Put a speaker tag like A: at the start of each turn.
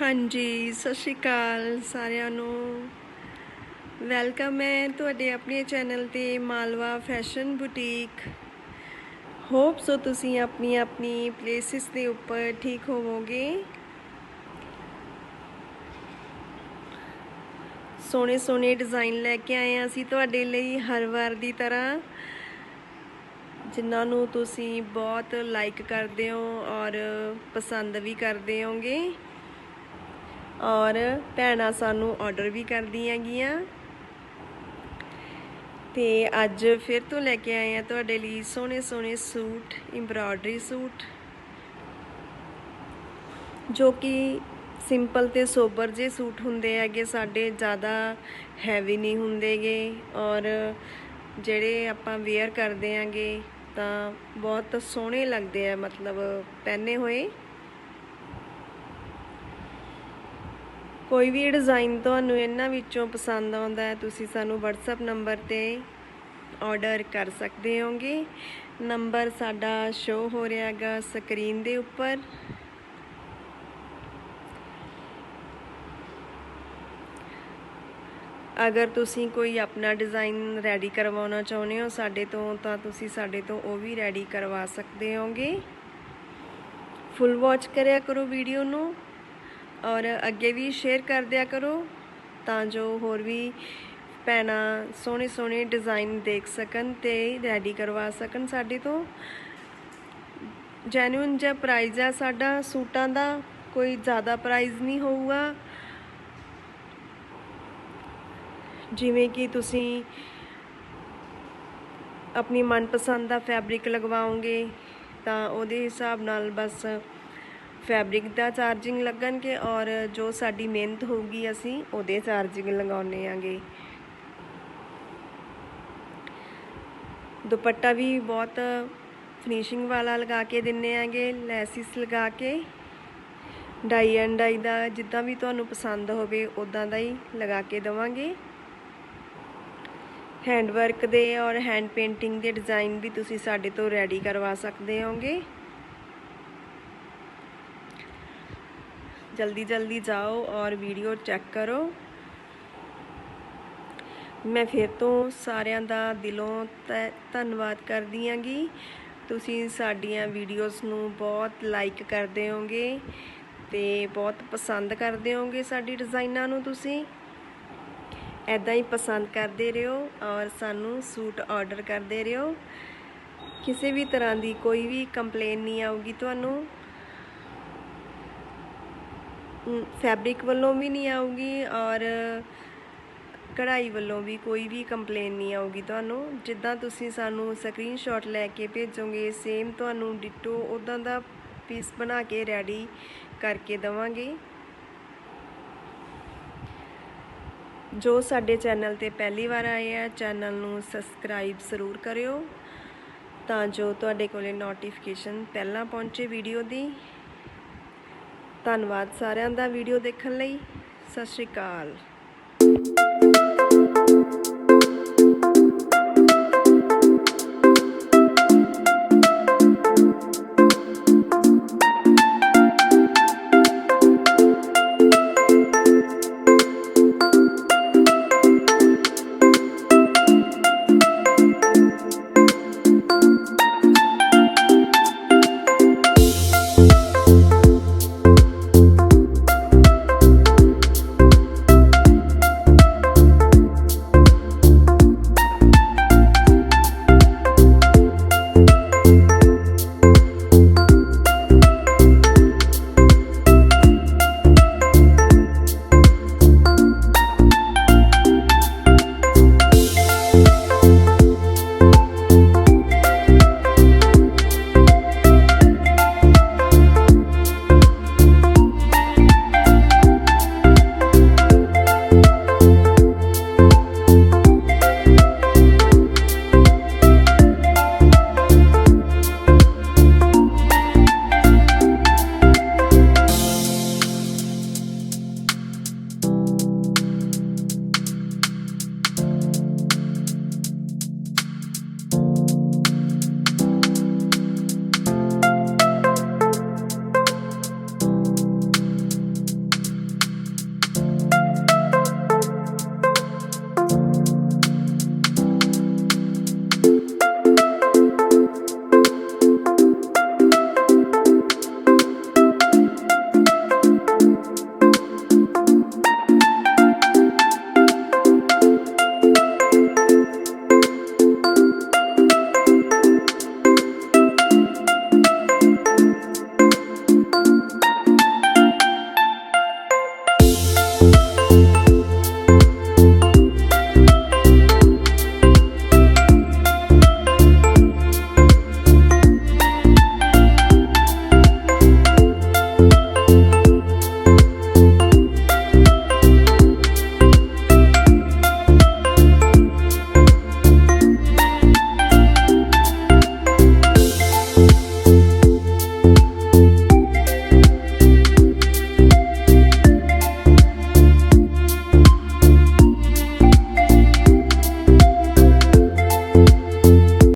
A: ਹਾਂਜੀ, ਸਤਿ ਸ਼੍ਰੀ ਅਕਾਲ ਸਾਰਿਆਂ ਨੂੰ। ਵੈਲਕਮ ਹੈ ਤੁਹਾਡੇ ਆਪਣੇ ਚੈਨਲ ਤੇ Malwa fashion boutique. Hope so ਤੁਸੀਂ ਆਪਣੀ ਆਪਣੀ ਪਲੇਸਿਸ ਦੇ ਉੱਪਰ ਠੀਕ ਹੋਵੋਗੇ। ਸੋਹਣੇ ਸੋਹਣੇ ਡਿਜ਼ਾਈਨ ਲੈ ਕੇ ਆਏ ਹਾਂ ਅਸੀਂ ਤੁਹਾਡੇ ਲਈ ਹਰ ਵਾਰ ਦੀ ਤਰ੍ਹਾਂ। ਜਿਨ੍ਹਾਂ ਨੂੰ ਤੁਸੀਂ ਬਹੁਤ ਲਾਈਕ ਕਰਦੇ ਹੋ ਔਰ ਪਸੰਦ ਵੀ ਕਰਦੇ ਹੋਗੇ। ਔਰ ਭੈਣਾਂ ਸਾਨੂੰ ਆਰਡਰ ਵੀ ਕਰਦੀਆਂ ਗੀਆਂ ਤੇ ਅੱਜ ਫਿਰ ਤੋਂ ਲੈ ਕੇ ਆਏ ਆ ਤੁਹਾਡੇ ਲਈ ਸੋਹਣੇ ਸੋਹਣੇ ਸੂਟ ਐਮਬ੍ਰਾਇਡਰੀ ਸੂਟ, ਜੋ ਕਿ ਸਿੰਪਲ ਤੇ ਸੋਬਰ ਜੇ ਸੂਟ ਹੁੰਦੇ ਹੈਗੇ, ਸਾਡੇ ਜ਼ਿਆਦਾ ਹੈਵੀ ਨਹੀਂ ਹੁੰਦੇਗੇ। ਔਰ ਜਿਹੜੇ ਆਪਾਂ ਵੇਅਰ ਕਰਦੇ ਆਂਗੇ ਤਾਂ ਬਹੁਤ ਸੋਹਣੇ ਲੱਗਦੇ ਆ, ਮਤਲਬ ਪਹਿਨੇ ਹੋਏ। ਕੋਈ ਵੀ ਡਿਜ਼ਾਈਨ ਤੁਹਾਨੂੰ ਇਹਨਾਂ ਵਿੱਚੋਂ ਪਸੰਦ ਆਉਂਦਾ ਹੈ, ਤੁਸੀਂ ਸਾਨੂੰ WhatsApp ਨੰਬਰ ਤੇ ਆਰਡਰ ਕਰ ਸਕਦੇ ਹੋਗੇ। ਨੰਬਰ ਸਾਡਾ ਸ਼ੋ ਹੋ ਰਿਹਾ ਹੈਗਾ ਸਕਰੀਨ ਦੇ ਉੱਪਰ। ਅਗਰ ਤੁਸੀਂ ਕੋਈ ਆਪਣਾ ਡਿਜ਼ਾਈਨ ਰੈਡੀ ਕਰਵਾਉਣਾ ਚਾਹੁੰਦੇ ਹੋ ਸਾਡੇ ਤੋਂ, ਤਾਂ ਤੁਸੀਂ ਸਾਡੇ ਤੋਂ ਉਹ ਵੀ ਰੈਡੀ ਕਰਵਾ ਸਕਦੇ ਹੋਗੇ। ਫੁੱਲ ਵਾਚ ਕਰਿਆ ਕਰੋ ਵੀਡੀਓ ਨੂੰ। ਔਰ ਅੱਗੇ ਵੀ ਸ਼ੇਅਰ ਕਰ ਦਿਆ ਕਰੋ ਤਾਂ ਜੋ ਹੋਰ ਵੀ ਪੈਣਾ ਸੋਹਣੇ ਸੋਹਣੇ ਡਿਜ਼ਾਈਨ ਦੇਖ ਸਕਣ ਤੇ ਰੈਡੀ ਕਰਵਾ ਸਕਣ ਸਾਡੇ ਤੋਂ। ਜੈਨੂਇਨ ਜਿਹਾ ਪ੍ਰਾਈਜ਼ ਆ ਸਾਡਾ, ਸੂਟਾਂ ਦਾ ਕੋਈ ਜ਼ਿਆਦਾ ਪ੍ਰਾਈਜ਼ ਨਹੀਂ ਹੋਊਗਾ। ਜਿਵੇਂ ਕਿ ਤੁਸੀਂ ਆਪਣੀ ਮਨਪਸੰਦ ਦਾ ਫੈਬਰਿਕ ਲਗਵਾਓਗੇ ਤਾਂ ਉਹਦੇ ਹਿਸਾਬ ਨਾਲ ਬਸ ਫੈਬਰਿਕ ਦਾ ਚਾਰਜਿੰਗ ਲੱਗਣਗੇ ਔਰ ਜੋ ਸਾਡੀ ਮਿਹਨਤ ਹੋਊਗੀ ਅਸੀਂ ਉਹਦੇ ਚਾਰਜਿੰਗ ਲਗਾਉਣੇ ਆਂਗੇ। ਦੁਪੱਟਾ ਵੀ ਬਹੁਤ ਫਿਨਿਸ਼ਿੰਗ ਵਾਲਾ ਲਗਾ ਕੇ ਦਿੰਨੇ ਆਂਗੇ, ਲੈਸਿਸ ਲਗਾ ਕੇ। ਡਾਈ ਐਂਡ ਡਾਈ ਦਾ ਜਿੱਦਾਂ ਵੀ ਤੁਹਾਨੂੰ ਪਸੰਦ ਹੋਵੇ ਉਦਾਂ ਦਾ ਹੀ ਲਗਾ ਕੇ ਦਵਾਂਗੇ। ਹੈਂਡ ਵਰਕ ਦੇ ਔਰ ਹੈਂਡ ਪੇਂਟਿੰਗ ਦੇ ਡਿਜ਼ਾਈਨ ਵੀ ਤੁਸੀਂ ਸਾਡੇ ਤੋਂ ਰੈਡੀ ਕਰਵਾ ਸਕਦੇ ਹੋਗੇ। ਜਲਦੀ ਜਲਦੀ ਜਾਓ ਔਰ ਵੀਡੀਓ ਚੈੱਕ ਕਰੋ। ਮੈਂ ਫਿਰ ਤੋਂ ਸਾਰਿਆਂ ਦਾ ਦਿਲੋਂ ਧੰਨਵਾਦ ਕਰਦੀ ਆਂਗੀ ਤੁਸੀਂ ਸਾਡੀਆਂ ਵੀਡੀਓਜ਼ ਨੂੰ ਬਹੁਤ ਲਾਈਕ ਕਰਦੇ ਹੋਗੇ ਤੇ ਬਹੁਤ ਪਸੰਦ ਕਰਦੇ ਹੋਗੇ ਸਾਡੀ ਡਿਜ਼ਾਈਨਾਂ ਨੂੰ ਤੁਸੀਂ। ਐਦਾਂ ਹੀ ਪਸੰਦ ਕਰਦੇ ਰਹੋ ਔਰ ਸਾਨੂੰ ਸੂਟ ਆਰਡਰ ਕਰਦੇ ਰਹੋ। ਕਿਸੇ ਵੀ ਤਰ੍ਹਾਂ ਦੀ ਕੋਈ ਵੀ ਕੰਪਲੇਨ ਨਹੀਂ ਆਊਗੀ ਤੁਹਾਨੂੰ। ਫੈਬਰਿਕ ਵੱਲੋਂ ਵੀ ਨਹੀਂ ਆਊਗੀ ਔਰ ਕਢਾਈ ਵੱਲੋਂ ਵੀ ਕੋਈ ਵੀ ਕੰਪਲੇਨ ਨਹੀਂ ਆਊਗੀ ਤੁਹਾਨੂੰ। ਜਿੱਦਾਂ ਤੁਸੀਂ ਸਾਨੂੰ ਸਕਰੀਨਸ਼ਾਟ ਲੈ ਕੇ ਭੇਜੋਗੇ ਸੇਮ ਤੁਹਾਨੂੰ ਡਿਟੋ ਉਦਾਂ ਦਾ ਪੀਸ ਬਣਾ ਕੇ ਰੈਡੀ ਕਰਕੇ ਦਵਾਂਗੇ। ਜੋ ਸਾਡੇ ਚੈਨਲ ਤੇ ਪਹਿਲੀ ਵਾਰ ਆਏ ਆ ਚੈਨਲ ਨੂੰ ਸਬਸਕ੍ਰਾਈਬ ਜ਼ਰੂਰ ਕਰਿਓ ਤਾਂ ਜੋ ਤੁਹਾਡੇ ਕੋਲੇ ਨੋਟੀਫਿਕੇਸ਼ਨ ਪਹਿਲਾਂ ਪਹੁੰਚੇ ਵੀਡੀਓ ਦੀ। ਧੰਨਵਾਦ ਸਾਰਿਆਂ ਦਾ ਵੀਡੀਓ ਦੇਖਣ ਲਈ। ਸਤਿ ਸ਼੍ਰੀ ਅਕਾਲ।